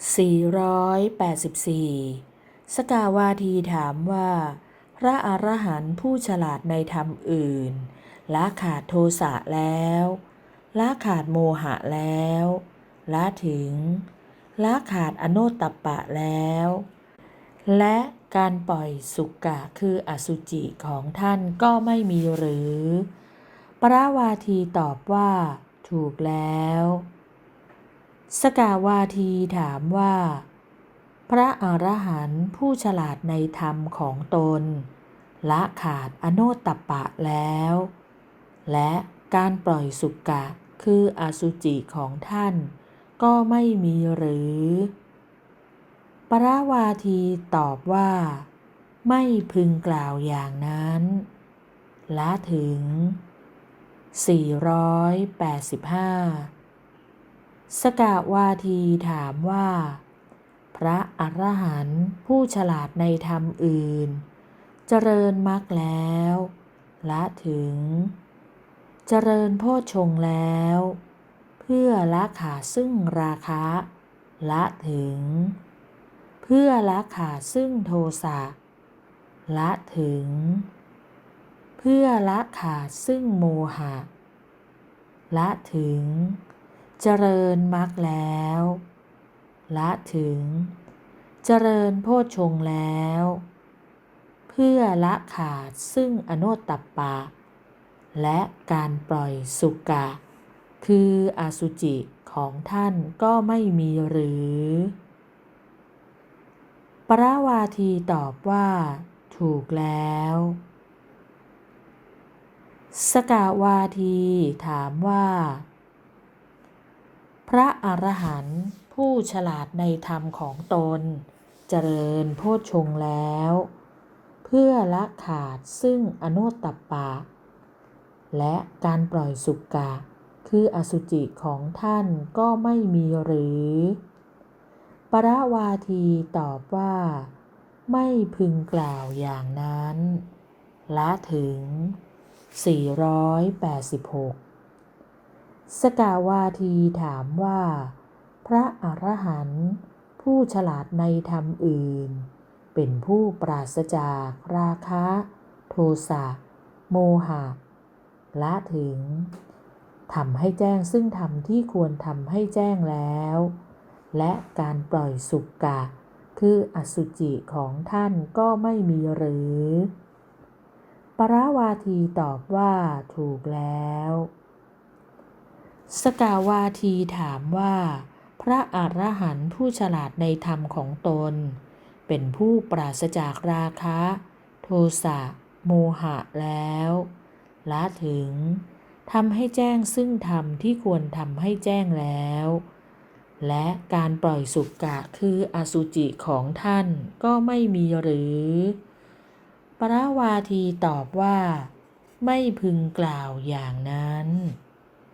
484 สกาวาทีถามว่า พระอรหันต์ผู้ฉลาดในธรรมอื่นละขาดโทสะแล้วละขาดโมหะแล้วละถึงละขาดอโนตตปะแล้ว และการปล่อยสุกะคืออสุจิของท่านก็ไม่มีหรือปราวาทีตอบว่า ถูกแล้ว สกาวาทีถามว่า พระอรหันต์ผู้ฉลาดในธรรมของตน ละขาดอโนตตปปะแล้ว และการปล่อยสุกะคืออสุจิของท่าน ก็ไม่มีหรือ ปราวาทีตอบว่า ไม่พึงกล่าวอย่างนั้น ละถึง 485 สกาวาทีถามว่า พระอรหันต์ผู้ฉลาดในธรรมอื่น เจริญมรรคแล้วละถึง เจริญโพชฌงแล้ว เพื่อละขาซึ่งราคะละถึง เพื่อละขาซึ่งโทสะละถึง เพื่อละขาซึ่งโมหะละถึง เจริญมรรคแล้ว ละถึง เจริญโพชฌงแล้ว เพื่อละขาดซึ่งอโนตตปปะ และการปล่อยสุกะ คืออสุจิของท่านก็ไม่มีหรือ ปราวาทีตอบว่า ถูกแล้ว สกาวาทีถามว่า พระอรหันต์ผู้ฉลาดในธรรมของตน เจริญโพชฌงแล้ว เพื่อละขาดซึ่งอโนตตัปปะ และการปล่อยสุกะ คืออสุจิของท่านก็ไม่มีหรือ ปรวาทีตอบว่า ไม่พึงกล่าวอย่างนั้น ละถึง 486 สกาวาทีถามว่า พระอรหันต์ผู้ฉลาดในธรรมอื่น เป็นผู้ปราศจากราคะ โทสะ โมหะละถึงทำให้แจ้งซึ่งธรรมที่ควรทำให้แจ้งแล้ว และการปล่อยสุกกะ คืออสุจิของท่านก็ไม่มีหรือ ปราวาทีตอบว่าถูกแล้ว สกาวาทีถามว่า พระอรหันต์ผู้ฉลาดในธรรมของตน เป็นผู้ปราศจากราคะ โทสะโมหะแล้วละถึงทำให้แจ้งซึ่งธรรมที่ควรทำให้แจ้งแล้ว และการปล่อยสุกกะคืออสุจิของท่านก็ไม่มีหรือ ปราวาทีตอบว่า ไม่พึงกล่าวอย่างนั้น